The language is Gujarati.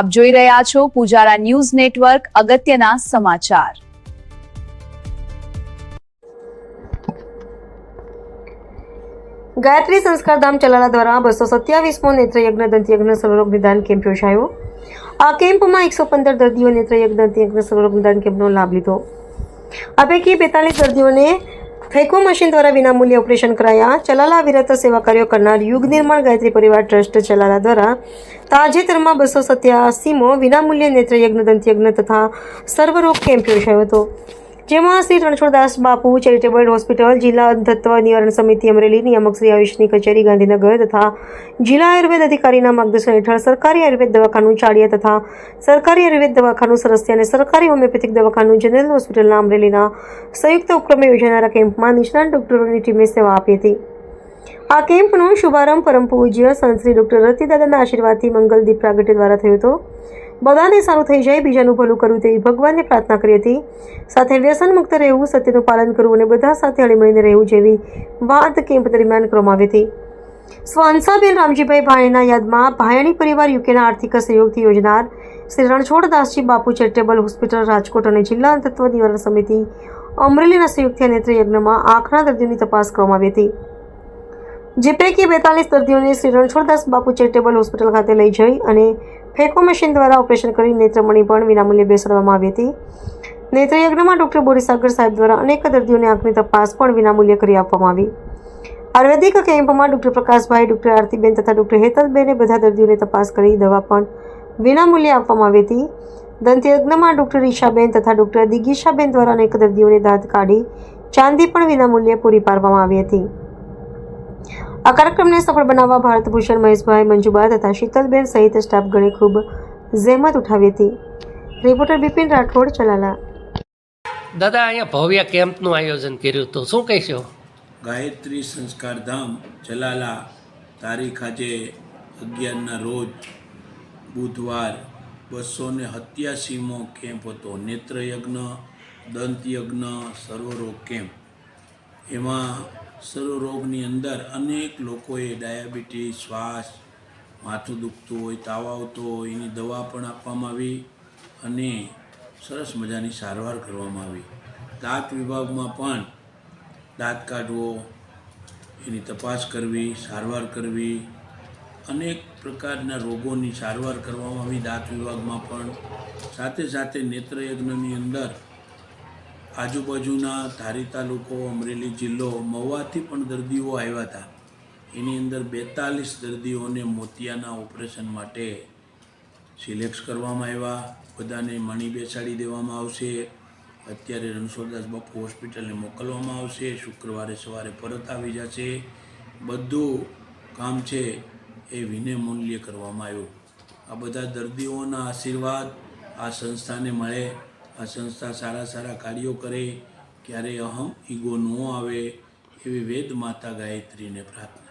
આપ જોઈ રહ્યા છો પૂજારા ન્યૂઝ નેટવર્ક, અગત્યના સમાચાર. ગાયત્રી સંસ્કાર ધામ ચલાલા દ્વારા બસો સત્યાવીસમો નેત્રયજ્ઞ દંતયજ્ઞ સર્વરોગ નિદાન કેમ્પ યોજાયો. આ કેમ્પમાં એકસો પંદર દર્દીઓ નેત્રયજ્ઞ દંતયજ્ઞ સર્વરોગ નિદાન કેમ્પનો લાભ લીધો. આ પૈકી બેતાલીસ દર્દીઓને ફેકો મશીન દ્વારા વિનામૂલ્યે ઓપરેશન કરાયા. ચલાલા વિરત સેવા કાર્યો કરનાર યુગ નિર્માણ ગાયત્રી પરિવાર ટ્રસ્ટ ચલાલા દ્વારા તાજેતરમાં બસો સત્યાસીમો વિનામૂલ્યે નેત્રયજ્ઞ, દંતયજ્ઞ તથા સર્વરોગ કેમ્પ યોજાયો હતો. જેમાં શ્રી રણછોડદાસ બાપુ ચેરિટેબલ હોસ્પિટલ, જિલ્લા અંધત્વ નિવારણ સમિતિ અમરેલી, નિયામક શ્રી આયુષની કચેરી, ગાંધીનગર તથા જિલ્લા આયુર્વેદ અધિકારીના માર્ગદર્શન હેઠળ સરકારી આયુર્વેદ દવાખાનું ચાળિયા તથા સરકારી આયુર્વેદ દવાખાનું સરસ્યા અને સરકારી હોમિયોપેથિક દવાખાનું જનરલ હોસ્પિટલના અમરેલીના સંયુક્ત ઉપક્રમે યોજાનારા કેમ્પમાં નિષ્ણાત ડોક્ટરોની ટીમે સેવા આપી હતી. આ કેમ્પનો શુભારંભ પરમ પૂજ્ય સંત શ્રી ડોક્ટર રતિદાદાના આશીર્વાદથી મંગલદીપ પ્રાગટ્ય દ્વારા થયો હતો. બધાને સારું થઈ જાય, બીજાનું ભલું કરવું તેવી ભગવાનને પ્રાર્થના કરી હતી. સાથે વ્યસન મુક્ત રહેવું, સત્યનું પાલન કરવું અને બધા સાથે હળીમળીને રહેવું જેવી વાત કેમ્પ દરમિયાન કરવામાં આવી હતી. સ્વાંસાબેન રામજીભાઈ ભાયના યાદમાં ભાયણી પરિવાર યુકેના આર્થિક સહયોગથી યોજનાર શ્રી રણછોડદાસજી બાપુ ચેરિટેબલ હોસ્પિટલ, રાજકોટ અને જિલ્લા અંધત્વ નિવારણ સમિતિ અમરેલીના સંયુક્ત નેત્રયજ્ઞમાં આંખના દર્દીઓની તપાસ કરવામાં આવી હતી. જે પૈકી બેતાલીસ દર્દીઓને શ્રી રણછોડદાસ બાપુ ચેરિટેબલ હોસ્પિટલ ખાતે લઈ જઈ અને ફેકો મશીન દ્વારા ઓપરેશન કરી નેત્રમણી પણ વિનામૂલ્યે બેસાડવામાં આવી હતી. નેત્રયજ્ઞમાં ડૉક્ટર બોરીસાગર સાહેબ દ્વારા અનેક દર્દીઓને આંખની તપાસ પણ વિનામૂલ્યે કરી આપવામાં આવી. આયુર્વેદિક કેમ્પમાં ડૉક્ટર પ્રકાશભાઈ, ડૉક્ટર આરતીબેન તથા ડૉક્ટર હેતલબેને બધા દર્દીઓને તપાસ કરી દવા પણ વિનામૂલ્યે આપવામાં આવી હતી. દંતયજ્ઞમાં ડૉક્ટર ઈશાબેન તથા ડૉક્ટર દિગીશાબેન દ્વારા અનેક દર્દીઓને દાંત કાઢી ચાંદી પણ વિનામૂલ્યે પૂરી પાડવામાં આવી હતી. આ કાર્યક્રમને સફળ બનાવવા ભારત ભૂષણ મહેશભાઈ મંજુબા તથા શીતલબેન સહિત સ્ટાફગણે ખૂબ જહેમત ઉઠાવી હતી. રિપોર્ટર બિપિન રાઠોડ ચલાલા. દાદા અહીંયા ભવ્ય કેમ્પનું આયોજન કર્યું હતું. શું કહેશો? ગાયત્રી સંસ્કાર ધામ જલાલા તારીખ આજે અગિયારના રોજ બુધવાર બસો ને સત્યાસીમો કેમ્પ હતો. નેત્રયજ્ઞ દંતયજ્ઞ સર્વરોગ કેમ્પ. એમાં સર્વરોગની અંદર અનેક લોકોએ ડાયાબિટીસ, શ્વાસ, માથું દુખતું હોય, તાવ આવતો હોય, એની દવા પણ આપવામાં આવી અને સરસ મજાની સારવાર કરવામાં આવી. દાંત વિભાગમાં પણ દાંત કાઢવો, એની તપાસ કરવી, સારવાર કરવી, અનેક પ્રકારના રોગોની સારવાર કરવામાં આવી દાંત વિભાગમાં પણ. સાથે સાથે નેત્રયજ્ઞની અંદર આજુબાજુના ધારી તાલુકો અમરેલી જિલ્લો મહુવાથી પણ દર્દીઓ આવ્યા હતા. એની અંદર બેતાલીસ દર્દીઓને મોતિયાના ઓપરેશન માટે સિલેક્ટ કરવામાં આવ્યા. બધાને મણી બેસાડી દેવામાં આવશે. અત્યારે રણછોડદાસ બાપુ હોસ્પિટલને મોકલવામાં આવશે. શુક્રવારે સવારે પરત આવી જશે. બધું કામ છે એ વિનયમૂલ્ય કરવામાં આવ્યું. આ બધા દર્દીઓના આશીર્વાદ આ સંસ્થાને મળે. આ સંસ્થા સારા સારા કાર્યો કરે ક્યારે અહમ, ઈગો ન આવે એવી વેદ માતા ગાયત્રીને પ્રાર્થના